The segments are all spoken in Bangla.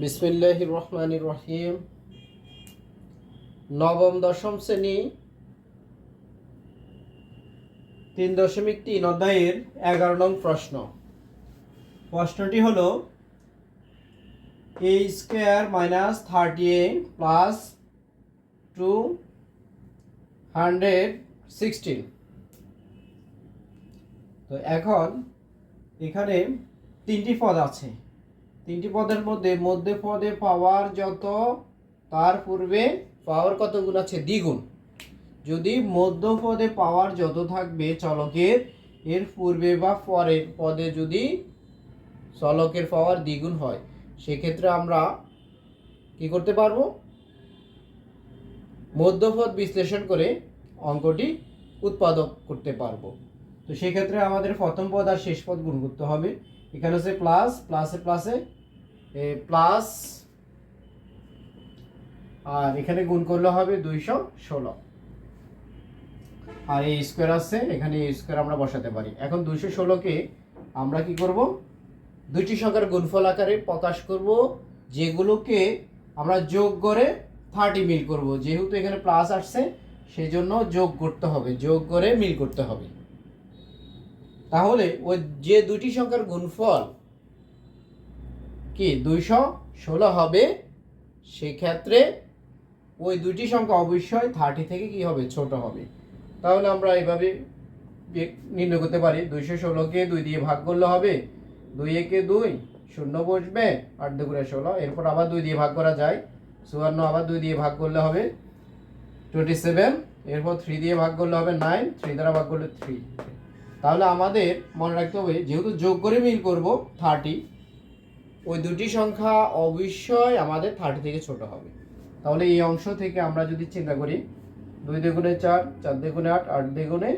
বিসমিল্লাহ রহমান রহিম। নবম, দশম শ্রেণি, তিন দশমিক তিন অধ্যায়ের এগারো নং প্রশ্ন। প্রশ্নটি হল a square minus thirty a plus two hundred sixteen তো এখন এখানে তিনটি পদ আছে। তিনটি পদের মধ্যে মধ্যে পদে পাওয়ার যত, তার পূর্বে পাওয়ার কত গুণ আছে? দ্বিগুণ। যদি মধ্য পদে পাওয়ার যত থাকবে চলকের, এর পূর্বে বা পরের পদে যদি চলকের পাওয়ার দ্বিগুণ হয়, সেক্ষেত্রে আমরা কি করতে পারব? মধ্যপদ বিশ্লেষণ করে অঙ্কটি উৎপাদক করতে পারব। তো সেক্ষেত্রে আমাদের প্রথম পদ আর শেষ পদ গুণ করতে হবে। এখানে হচ্ছে প্লাস প্লাসে প্লাসে প্লাস আর এখানে গুণ করলে হবে দুইশো ষোলো। আর এই স্কোয়ার আছে, এখানে এই স্কোয়ার আমরা বসাতে পারি। এখন দুইশো ষোলোকে আমরা কি করব? দুইটি সংখ্যার গুণফল আকারে প্রকাশ করব, যেগুলোকে আমরা যোগ করে থার্টি মিল করব। যেহেতু এখানে প্লাস আসছে সেই জন্য যোগ করতে হবে, যোগ করে মিল করতে হবে। তাহলে ওই যে দুটি সংখ্যার গুণফল কি দুইশো ষোলো হবে, সেক্ষেত্রে ওই দুটি সংখ্যা অবশ্যই থার্টি থেকে কি হবে? ছোট হবে। তাহলে আমরা এইভাবে নির্ণয় করতে পারি। দুইশো ষোলোকে দুই দিয়ে ভাগ করলে হবে। দুই একে দুই, শূন্য বসবে, আট দুগুণে ষোলো। এরপর আবার দুই দিয়ে ভাগ করা যায়। চুয়ান্ন আবার দুই দিয়ে ভাগ করলে হবে টোয়েন্টি সেভেন এরপর থ্রি দিয়ে ভাগ করলে হবে নাইন থ্রি দ্বারা ভাগ করলে থ্রি তাহলে আমাদের মনে রাখতে হবে, যেহেতু যোগ করে মিল করব থার্টি ওই দুটি সংখ্যা অবশ্যই আমাদের থার্টি থেকে ছোট হবে। তাহলে এই অংশ থেকে আমরা যদি চিন্তা করি, দুই দ্বিগুণে চার চার দ্বিগুণে আট আট দ্বিগুণে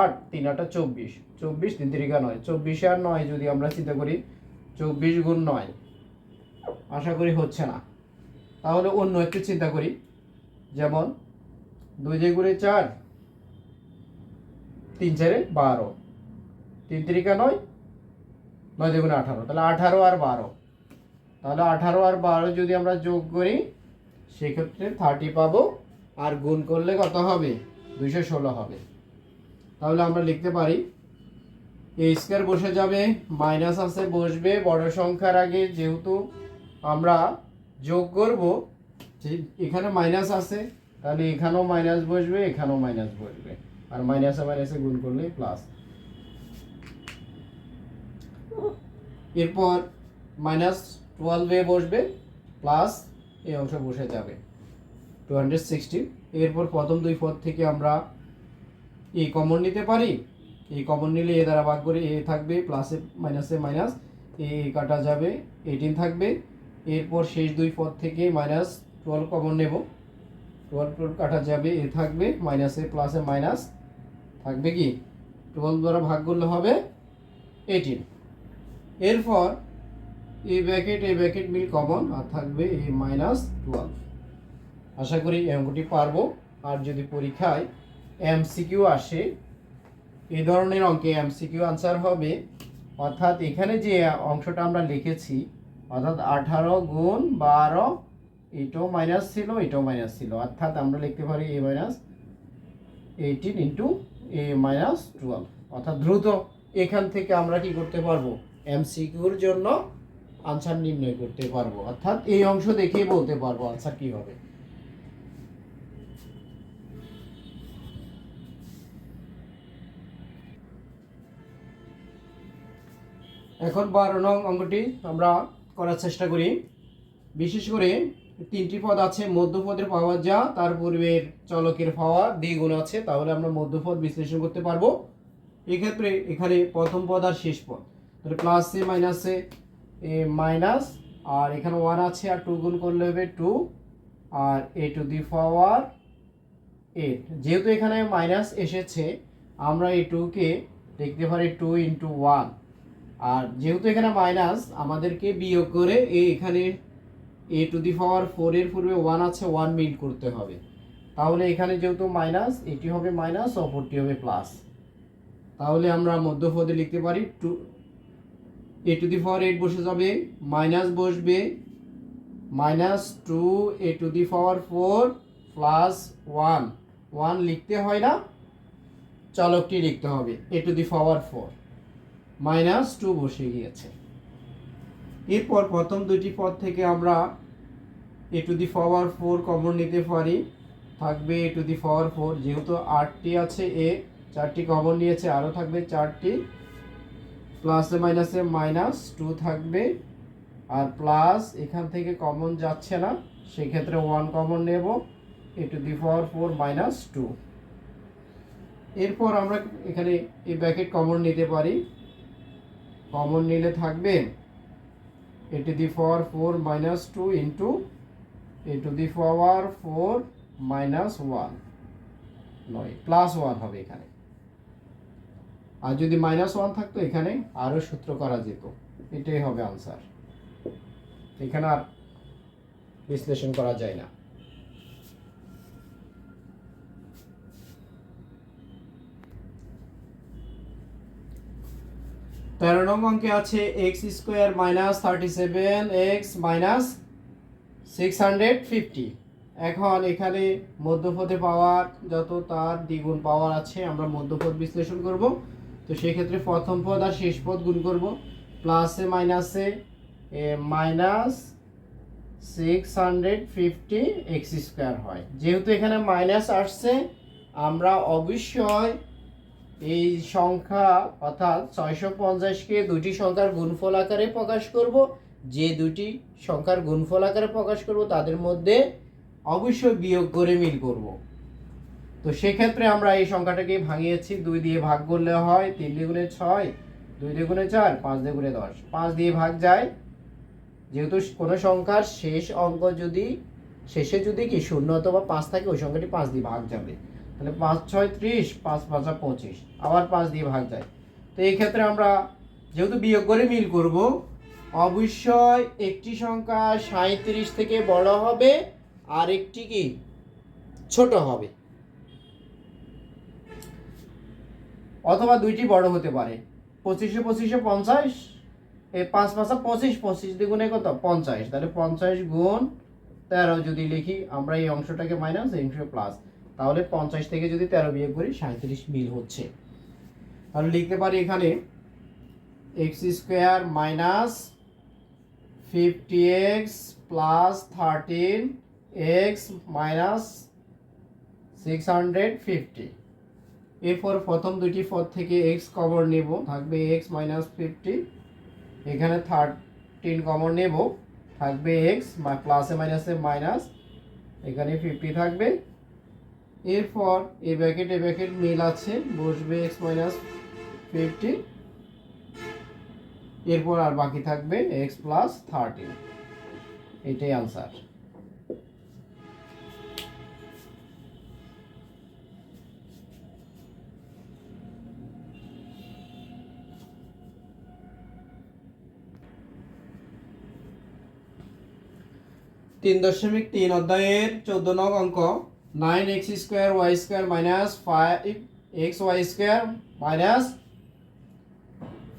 আট, তিন আটটা চব্বিশ। চব্বিশ তিন তিরিকা নয়, চব্বিশে আর নয় যদি আমরা চিন্তা করি, চব্বিশ গুণ নয়, আশা করি হচ্ছে না। তাহলে অন্য একটু চিন্তা করি, যেমন দুই দ্বিগুণে চার তিন চারে বারো। তিন তিরিকা নয় নয় দ্বিগুণে আঠারো। তাহলে আঠারো আর বারো। তাহলে আঠারো আর বারো যদি আমরা যোগ করি, সেক্ষেত্রে থার্টি পাবো। আর গুণ করলে কত হবে? দুইশো ষোলো হবে। তাহলে আমরা লিখতে পারি, এ স্কোয়ার বসে যাবে, মাইনাস আছে বসবে, বড় সংখ্যার আগে যেহেতু আমরা যোগ করব এখানে মাইনাস আছে, তাহলে এখানেও মাইনাস বসবে, এখানেও মাইনাস বসবে। আর মাইনাসে মাইনাসে গুণ করলে প্লাস এরপর মাইনাস টুয়েলভে বসবে প্লাস এই অংশ বসে যাবে। টু হান্ড্রেড এরপর প্রথম দুই পদ থেকে আমরা এ কমন নিতে পারি। এই কমন নিলে এ দ্বারা ভাগ করে এ থাকবে প্লাসে মাইনাসে মাইনাস এ কাটা যাবে এইটিন থাকবে। এরপর শেষ দুই পদ থেকে মাইনাস টুয়েলভ কমন নেব। টুয়েলভ টুয়েলভ কাটা যাবে এ থাকবে মাইনাসে প্লাসে মাইনাস থাকবে কি? টুয়েলভ দ্বারা ভাগ করলে হবে এইটিন এরপর এই ব্যাকেট এই ব্যাকেট মিল কমন আর থাকবে এই মাইনাস টুয়েলভ আশা করি অঙ্কটি পারব। আর যদি পরীক্ষায় এমসিকিউ আসে এই ধরনের অঙ্কে এমসিকিউ আনসার হবে। অর্থাৎ এখানে যে অংশটা আমরা লিখেছি, অর্থাৎ আঠারো গুণ বারো, এটাও মাইনাস ছিল, এটাও মাইনাস ছিল। অর্থাৎ আমরা লিখতে পারি a minus eighteen into a minus twelve অর্থাৎ দ্রুত এখান থেকে আমরা কি করতে পারব? এমসিকিউর জন্য আনসার নির্ণয় করতে পারব। অর্থাৎ এই অংশ দেখেই বলতে পারব আনসার কি হবে। এখন বারো নং অঙ্কটি আমরা করার চেষ্টা করি। বিশেষ করে তিনটি পদ আছে, মধ্যপদের পাওয়া যা, তার পূর্বের চলকের পাওয়া দ্বিগুণ আছে, তাহলে আমরা মধ্যপদ বিশ্লেষণ করতে পারব। এক্ষেত্রে এখানে প্রথম পদ আর শেষ পদ। তাহলে প্লাসে মাইনাসে এ মাইনাস আর এখানে ওয়ান আছে, আর টু গুণ করলে হবে two R a to the power eight যেহেতু এখানে মাইনাস এসেছে, আমরা এই টুকে দেখতে পারি টু ইন্টু ওয়ান আর যেহেতু এখানে মাইনাস আমাদেরকে বিয়োগ করে এ এখানে এ টু দি পাওয়ার ফোরের পূর্বে ওয়ান আছে ওয়ান মিল করতে হবে। তাহলে এখানে যেহেতু মাইনাস এটি হবে মাইনাস অপরটি হবে প্লাস তাহলে আমরা মধ্যপদে লিখতে পারি two a to the power eight বসে যাবে মাইনাস বসবে minus two a to the power four plus one one লিখতে হয় না, চলকটি লিখতে হবে a to the power four minus two বসে গিয়েছে। এরপর প্রথম দুটি পদ থেকে আমরা a to the power four common নিতে পারি। থাকবে a to the power four যেহেতু আটটি আছে এ চারটি কমন নিয়েছে, আরও থাকবে চারটি। প্লাসে মাইনাসে মাইনাস টু থাকবে। আর প্লাস এখান থেকে কমন যাচ্ছে না, সেক্ষেত্রে ওয়ান কমন নেব। A to the power four minus two এরপর আমরা এখানে এই ব্র্যাকেট কমন নিতে পারি। কমন নিলে থাকবে a to the power four minus two into a to the power four minus one নয় প্লাস ওয়ান হবে এখানে। আর যদি মাইনাস ওয়ান থাকতো এখানে, আরও সূত্র করা যেত। এটাই হবে আনসার এখানে আর বিশ্লেষণ করা যায় না। তেরো নং অঙ্কে আছে x square minus thirty seven x minus six hundred fifty এখন এখানে মধ্যপথে পাওয়ার যত তার দ্বিগুণ পাওয়ার আছে, আমরা মধ্যপথ বিশ্লেষণ করব। তো সেক্ষেত্রে প্রথম পদ আর শেষ পদ গুণ করব। প্লাসে মাইনাসে minus six hundred fifty x square হয়। যেহেতু এখানে মাইনাস আসছে, আমরা অবশ্যই এই সংখ্যা অর্থাৎ ছয়শো পঞ্চাশকে দুটি সংখ্যার গুণফল আকারে প্রকাশ করব। যে দুটি সংখ্যার গুণফল আকারে প্রকাশ করব, তাদের মধ্যে অবশ্যই বিয়োগ করে মিল করব। তো সেক্ষেত্রে আমরা এই সংখ্যাটাকে ভাঙিয়েছি, দুই দিয়ে ভাগ করলে হয় তিন দ্বিগুণে ছয়, দুই দ্বিগুণে চার, পাঁচ দ্বিগুণে দশ। পাঁচ দিয়ে ভাগ যায়। যেহেতু কোনো সংখ্যার শেষ অঙ্ক যদি, শেষে যদি কি শূন্য অথবা পাঁচ থাকে, ওই সংখ্যাটি পাঁচ দিয়ে ভাগ যাবে। তাহলে পাঁচ ছয় ত্রিশ, পাঁচ পাঁচা পঁচিশ, আবার পাঁচ দিয়ে ভাগ যায়। তো এই ক্ষেত্রে আমরা যেহেতু বিয়োগ করে মিল করব, অবশ্যই একটি সংখ্যা সাঁত্রিশ থেকে বড় হবে, আর একটি কি? ছোট হবে। অথবা দুইটি বড় হতে পারে। পঁচিশে পঁচিশে পঞ্চাশ এই পাঁচ পাঁচা পঁচিশ পঁচিশ দ্বিগুণে কত? পঞ্চাশ। তাহলে পঞ্চাশ গুণ তেরো যদি লিখি, আমরা এই অংশটাকে মাইনাস এই অংশ প্লাস তাহলে পঞ্চাশ থেকে যদি তেরো বিয়োগ করি সাঁত্রিশ মিল হচ্ছে। তাহলে লিখতে পারি এখানে x square minus fifty x plus thirteen x minus six hundred fifty. এরপর প্রথম দুটি পদ থেকে এক্স কমন নেব, থাকবে এক্স মাইনাস ফিফটি। এখানে থার্টিন কমন নেব, থাকবে এক্স প্লাসে মাইনাসে মাইনাস, এখানে ফিফটি থাকবে। এরপর এ ব্যাকেট এ ব্যাকেট মিল আছে, বসবে এক্স মাইনাস ফিফটি এরপর আর বাকি থাকবে এক্স প্লাস থার্টিন এটাই আনসার তিন দশমিক তিন অধ্যায়ের চোদ্দ নং অঙ্ক। Nine x square y square minus five x y square minus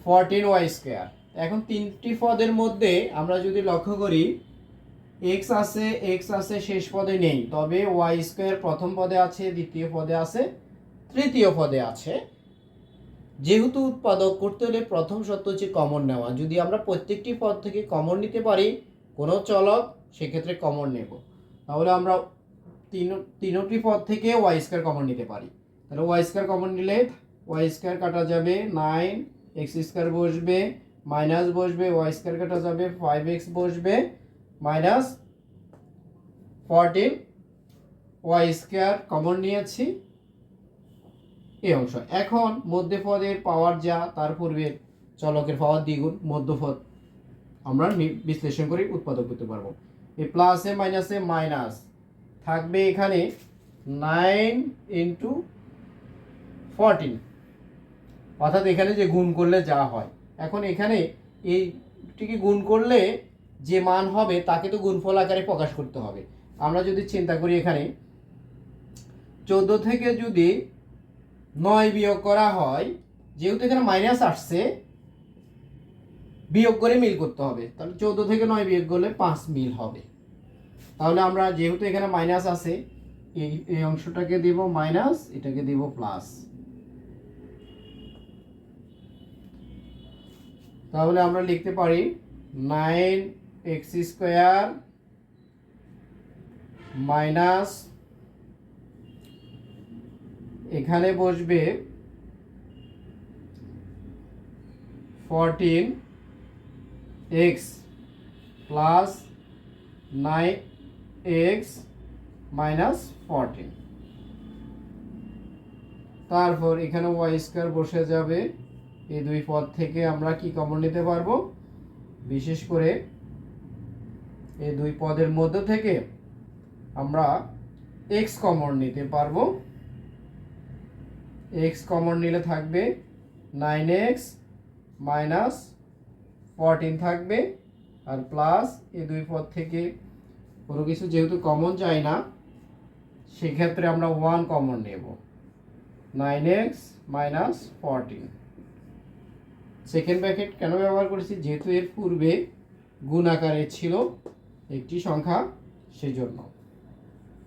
fourteen y square এখন তিনটি পদের মধ্যে আমরা যদি লক্ষ্য করি এক্স আছে এক্স আছে, শেষ পদে নেই। তবে ওয়াই স্কোয়ার প্রথম পদে আছে, দ্বিতীয় পদে আছে, তৃতীয় পদে আছে। যেহেতু উৎপাদক করতে হলে প্রথম সত্য হচ্ছে কমন নেওয়া। যদি আমরা প্রত্যেকটি পদ থেকে কমন নিতে পারি, কোনো চলক, সেক্ষেত্রে কমন নেব। তাহলে আমরা তিন, তিনটি পদ থেকে ওয়াই স্কোয়ার কমন নিতে পারি। তাহলে ওয়াই স্কোয়ার কমন নিলে ওয়াই স্কোয়ার কাটা যাবে নাইন এক্স স্কোয়ার বসবে মাইনাস বসবে ওয়াই স্কোয়ার কাটা যাবে ফাইভ এক্স বসবে minus fourteen y square common নিয়েছি এই অংশ। এখন মধ্যে পদের পাওয়ার যা, তার পূর্বে চলকের পাওয়ার দ্বিগুণ মধ্যপদ। আমরা বিশ্লেষণ করে উৎপাদক করতে পারব। এই প্লাসে মাইনাসে মাইনাস থাকবে এখানে নাইন ইন্টু ফোরটিন অর্থাৎ এখানে যে গুণ করলে যা হয়। এখন এখানে এইটিকে গুণ করলে যে মান হবে, তাকে তো গুণফল আকারে প্রকাশ করতে হবে। আমরা যদি চিন্তা করি এখানে, চোদ্দ থেকে যদি নয় বিয়োগ করা হয়, যেহেতু এখানে মাইনাস আসছে, বিয়োগ করে মিল করতে হবে। তাহলে চৌদ্দ থেকে নয় বিয়োগ করলে পাঁচ মিল হবে। তাহলে আমরা যেহেতু এখানে মাইনাস আছে, এই এই অংশটাকে দিব মাইনাস এটাকে দিব প্লাস তাহলে আমরা লিখতে পারি নাইন এক্স স্কোয়ার মাইনাস এখানে বসবে fourteen x plus nine x minus fourteen তারপর এখানে ওয়াই স্কোয়ার বসে যাবে। এই দুই পদ থেকে আমরা কি কমন নিতে পারব? বিশেষ করে এই দুই পদের মধ্যে থেকে আমরা এক্স কমন নিতে পারব। এক্স কমন নিলে থাকবে নাইন এক্স মাইনাস ফরটিন থাকবে। আর প্লাস এই দুই পদ থেকে কোনো কিছু যেহেতু কমন চাই না, সেক্ষেত্রে আমরা ওয়ান কমন নেব। Nine x minus fourteen second bracket কেন ব্যবহার করেছি? যেহেতু এর পূর্বে গুণ আকারে ছিল একটি সংখ্যা, সেজন্য।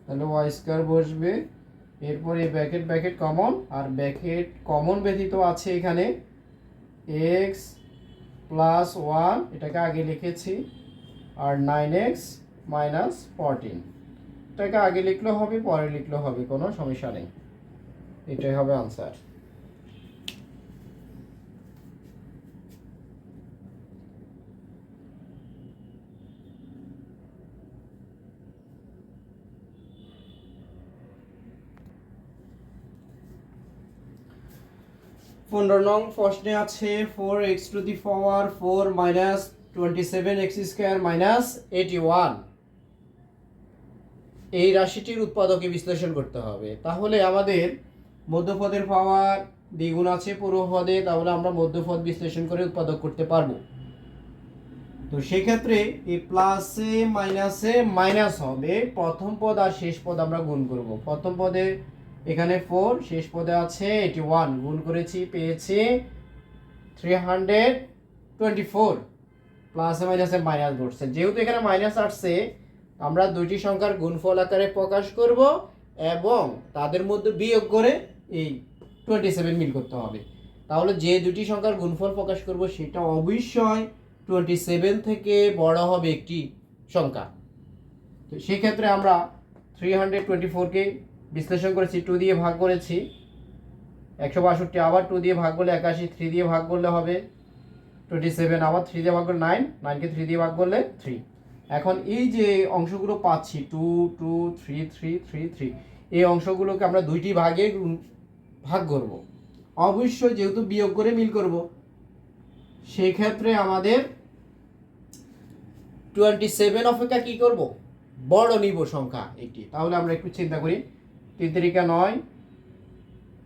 তাহলে ওয়াই স্কোয়ার বসবে। এরপর এই ব্র্যাকেট ব্র্যাকেট কমন আর ব্র্যাকেট কমন ব্যতীত আছে এখানে এক্স প্লাস ওয়ান এটাকে আগে লিখেছি। আর নাইন এক্স মাইনাস ফরটিন। এটাকে আগে লিখলেও হবে, পরে লিখলেও হবে, কোনো সমস্যা নেই। এটাই হবে আনসার। পনেরো নং প্রশ্নে আছে four x to the power four minus twenty seven x square minus eighty one এই রাশিটির উৎপাদকে বিশ্লেষণ করতে হবে। তাহলে আমাদের মধ্যপদের পাওয়ার দ্বিগুণ আছে পূর্বপদে তাহলে আমরা মধ্যপদ বিশ্লেষণ করে উৎপাদক করতে পারব। তো সেক্ষেত্রে এই প্লাসে মাইনাসে মাইনাস হবে প্রথম পদ আর শেষ পদ আমরা গুণ করব। প্রথম পদে এখানে ফোর শেষ পদে আছে এটি ওয়ান গুণ করেছি, পেয়েছি থ্রি হান্ড্রেড টোয়েন্টি ফোর প্লাসে মাইনাসে মাইনাস ঘটছে। যেহেতু এখানে মাইনাস আসছে আমরা দুইটি সংখ্যার গুণফল আকারে প্রকাশ করব এবং তাদের মধ্যে বিয়োগ করে এই টোয়েন্টি সেভেন মিল করতে হবে। তাহলে যে দুটি সংখ্যার গুণফল প্রকাশ করব সেটা অবশ্যই টোয়েন্টি সেভেন থেকে বড় হবে একটি সংখ্যা। তো সেক্ষেত্রে আমরা থ্রি হান্ড্রেড টোয়েন্টি ফোরকে বিশ্লেষণ করেছি টু দিয়ে ভাগ করেছি। একশো বাষট্টি আবার টু দিয়ে ভাগ করলে একাশি থ্রি দিয়ে ভাগ করলে হবে টোয়েন্টি সেভেন আবার থ্রি দিয়ে ভাগ করলে নাইন নাইনকে থ্রি দিয়ে ভাগ করলে থ্রি এখন এই যে অংশগুলো পাচ্ছি two two three three three three এই অংশগুলোকে আমরা দুইটি ভাগে ভাগ করব। অবশ্যই যেহেতু বিয়োগ করে মিল করব সেই ক্ষেত্রে আমাদের টোয়েন্টি সেভেন অপেক্ষা কী করব? বড় নিব সংখ্যা একটি। তাহলে আমরা একটু চিন্তা করি, তিন তারিখা নয়,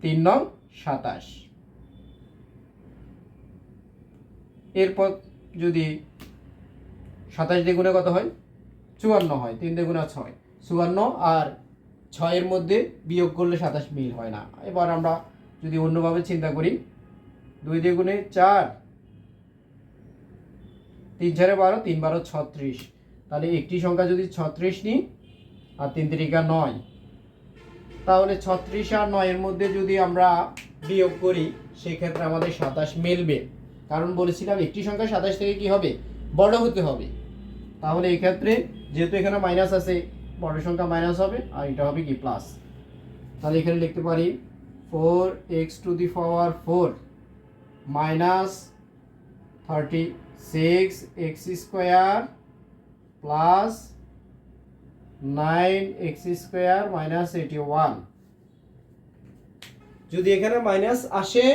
তিন নং সাতাশ। এরপর যদি সাতাশ দ্বিগুণে কত হয়? চুয়ান্ন হয়, তিন দ্বিগুণে ছয়। চুয়ান্ন আর ছয়ের মধ্যে বিয়োগ করলে সাতাশ মিল হয় না। এবার আমরা যদি অন্যভাবে চিন্তা করি, দুই দ্বিগুণে চার, তিন চারে বারো, তিন বারো ছত্রিশ। তাহলে একটি সংখ্যা যদি ছত্রিশ নিই, আর তিন তিরিকা নয়, তাহলে ছত্রিশ আর নয়ের মধ্যে যদি আমরা বিয়োগ করি, সেক্ষেত্রে আমাদের সাতাশ মিলবে। কারণ বলেছিলাম একটি সংখ্যা সাতাশ থেকে কি হবে? বড় হতে হবে। তাহলে এই ক্ষেত্রে যেহেতু এখানে মাইনাস আছে বড় সংখ্যা মাইনাস হবে, আর এটা হবে কি প্লাস তাহলে এখানে লিখতে পারি four x to the power four minus thirty six x square plus nine x square minus eighty one যদি এখানে মাইনাস আসে,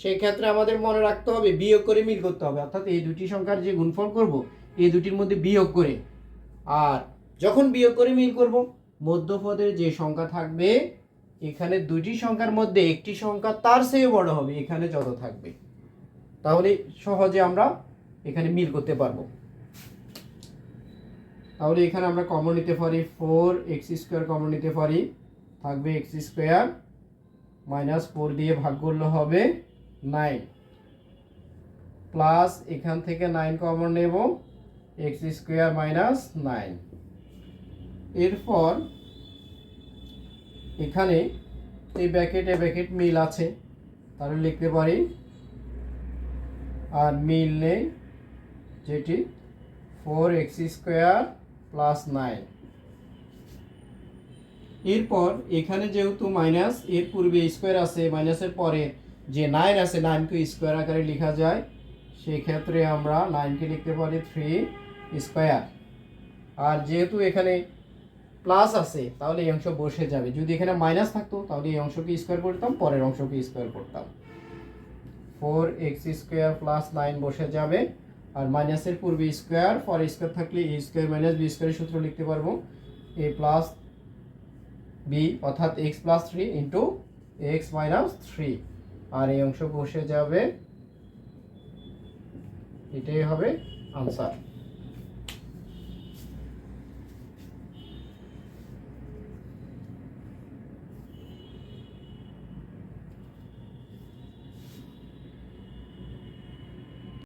সেক্ষেত্রে আমাদের মনে রাখতে হবে, বিয়োগ করে মিল করতে হবে। অর্থাৎ এই দুটি সংখ্যার যে গুণফল করব এই দুটির মধ্যে বিয়োগ করে। আর যখন বিয়োগ করে মিল করব? মধ্যপদের যে সংখ্যা থাকবে, এখানে দুটি সংখ্যার মধ্যে একটি সংখ্যা তার চেয়ে বড় হবে, এখানে যত থাকবে। তাহলে সহজে আমরা এখানে মিল করতে পারব। তাহলে এখানে আমরা কমন নিতে পারি ফোর এক্স স্কোয়ার কমন নিতে পারি। থাকবে এক্স স্কোয়ার মাইনাস ফোর দিয়ে ভাগ করলে হবে নাইন প্লাস এখান থেকে নাইন কমন নেব। X square minus nine. এরপর এখানে এই ব্যাকেটে ব্যাকেট মিল আছে, তাহলে লিখতে পারি। আর মিল নেই, যেটি four x square plus nine. এরপর এখানে যেহেতু মাইনাস, এর পূর্বে স্কোয়ার আছে, মাইনাসের পরে যে নাইন আছে, নাইনকে স্কোয়ার আকারে লেখা যায় সেই ক্ষেত্রে আমরা নাইনকে লিখতে পারি থ্রি। স্কোয়ার। আর যেহেতু এখানে প্লাস আছে, তাহলে এই অংশ বসে যাবে। যদি এখানে মাইনাস থাকতো, তাহলে এই অংশকে স্কোয়ার করতাম, পরের অংশকে স্কোয়ার করতাম। Four x square plus nine বসে যাবে, আর মাইনাসের পূর্বে স্কোয়ার পর স্কোয়ার থাকলে এ স্কোয়ার মাইনাস বি স্কোয়ারের সূত্র লিখতে পারব। এ প্লাস বি অর্থাৎ x plus three into x minus three. আর এই অংশ বসে যাবে। এটাই হবে আনসার।